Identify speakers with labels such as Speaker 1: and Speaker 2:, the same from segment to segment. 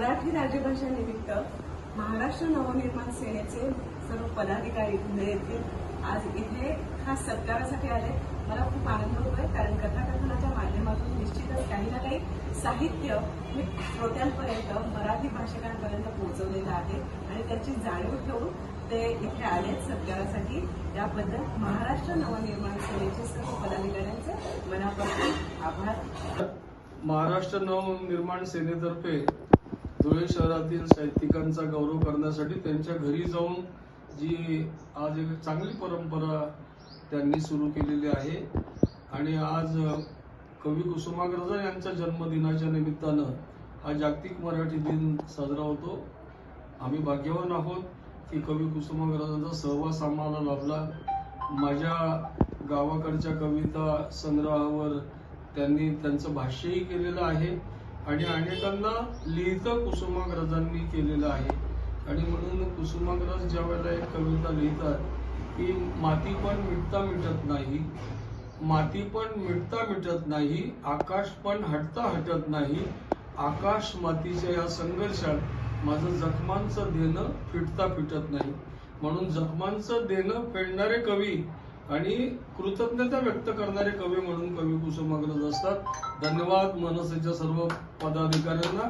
Speaker 1: दिनाच्या निमित्त महाराष्ट्र नवनिर्माण सेनेचे सर्व पदाधिकारी पुणे येथील आज इथे खास सत्कारासाठी आले. मला खूप आनंद होतोय कारण कथाकथनाच्या माध्यमातून निश्चितच काही ना काही साहित्य हे श्रोत्यांपर्यंत मराठी भाषिकांपर्यंत पोहोचवलेलं आहे आणि त्याची जाणीव ठेवून ते इथे आले सत्कारासाठी. त्याबद्दल महाराष्ट्र नवनिर्माण सेनेचे सर्व पदाधिकाऱ्यांचे मनापासून आभार.
Speaker 2: महाराष्ट्र नवनिर्माण सेनेतर्फे धुळे शहरातील साहित्यिकांचा गौरव करण्यासाठी त्यांच्या घरी जाऊन जी आज एक चांगली परंपरा त्यांनी सुरू केलेली आहे. आणि आज कवी कुसुमाग्रज यांच्या जन्मदिनाच्या निमित्तानं हा जागतिक मराठी दिन साजरा होतो. आम्ही भाग्यवान आहोत की कवी कुसुमाग्रजांचा सहवास आम्हाला लाभला. माझ्या गावाकडच्या कविता संग्रहावर त्यांनी त्यांचं भाष्यही केलेलं आहे. आणि अनेकांना लिहितं कुसुमाग्रजांनी केलेलं आहे. आणि म्हणून कुसुमाग्रज ज्या वेळेला एक कविता लिहितात की माती पण मिटता मिटत नाही माती पण मिटता मिटत नाही आकाश पण हटता हटत नाही आकाश मातीच्या या संघर्षात माझं जखमांचं देणं फिटता फिटत नाही. म्हणून जखमांचं देणं फेडणारे कवी आणि कृतज्ञता व्यक्त करणारे कवी म्हणून कवी कुसुमाग्रज असतात. धन्यवाद मनसेच्या सर्व पदाधिकाऱ्यांना.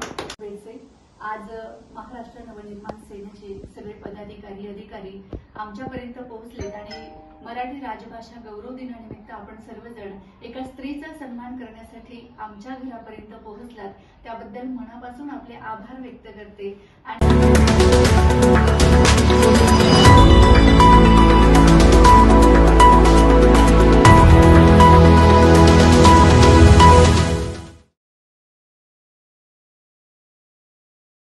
Speaker 3: आज महाराष्ट्र नवनिर्माण सेनेचे सगळे पदाधिकारी अधिकारी आमच्यापर्यंत पोहोचलेत आणि मराठी राजभाषा गौरव दिनानिमित्त आपण सर्वजण एका स्त्रीचा सन्मान करण्यासाठी आमच्या घरापर्यंत पोहोचलात. त्याबद्दल मनापासून आपले आभार व्यक्त करते. आणि